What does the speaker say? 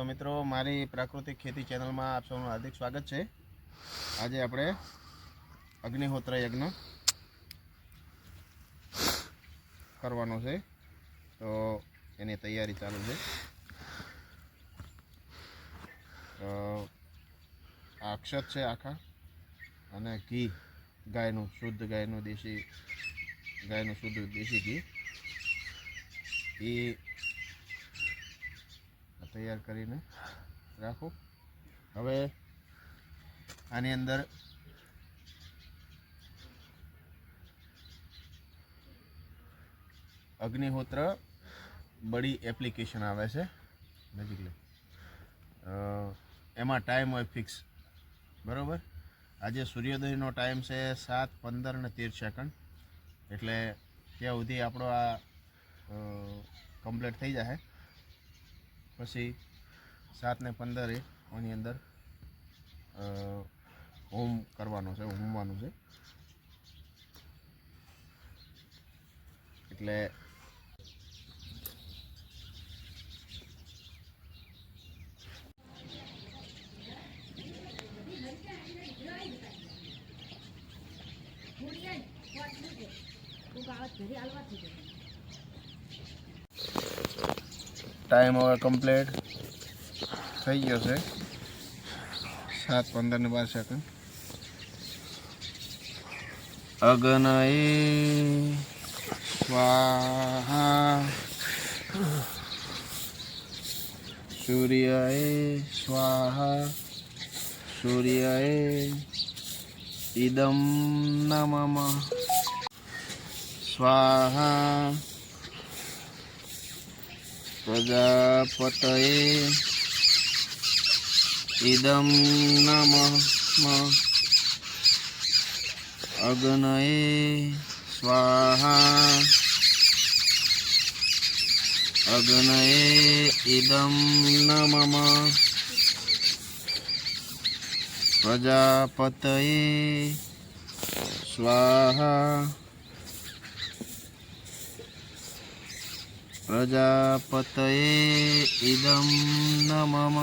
મિત્રો, મારી પ્રાકૃતિક ખેતી ચેનલમાં આપ સૌનું હાર્દિક સ્વાગત છે. આજે આપણે અગ્નિહોત્ર યજ્ઞ કરવાનો છે. તો એની તૈયારી ચાલુ છે. તો અક્ષત છે આખા અને ઘી, ગાયનું, શુદ્ધ ગાયનું, દેશી ગાયનું, શુદ્ધ દેશી ઘી. એ તૈયાર કરીને રાખું. હવે આની અંદર અગ્નિહોત્ર બડી એપ્લિકેશન આવે છે. નજીક લે. એમાં ટાઈમ હોય ફિક્સ બરાબર? આજે સૂર્યોદયનો ટાઈમ છે સાત પંદર ને તેર સેકન્ડ એટલે ત્યાં સુધી આપણો આ કમ્પ્લીટ થઈ જાય પછી સાત ને પંદરે આની અંદર હોમ કરવાનો છે હોમવાનું છે. એટલે ટાઈમ હવે કમ્પ્લીટ થઈ ગયો છે. સાત પંદર ને બાર સેકન્ડ અગનય સ્વાહા. સૂર્યએ સ્વાહા. સૂર્યએ ઇદમ નમઃ. સ્વાહા. પ્રજાપતયે ઇદમ નમ અગ્નએ સ્વાહા અગ્નએ ઇદમ નમ પ્રજાપતયે સ્વાહા પ્રજાપતયે ઇદમ નમઃ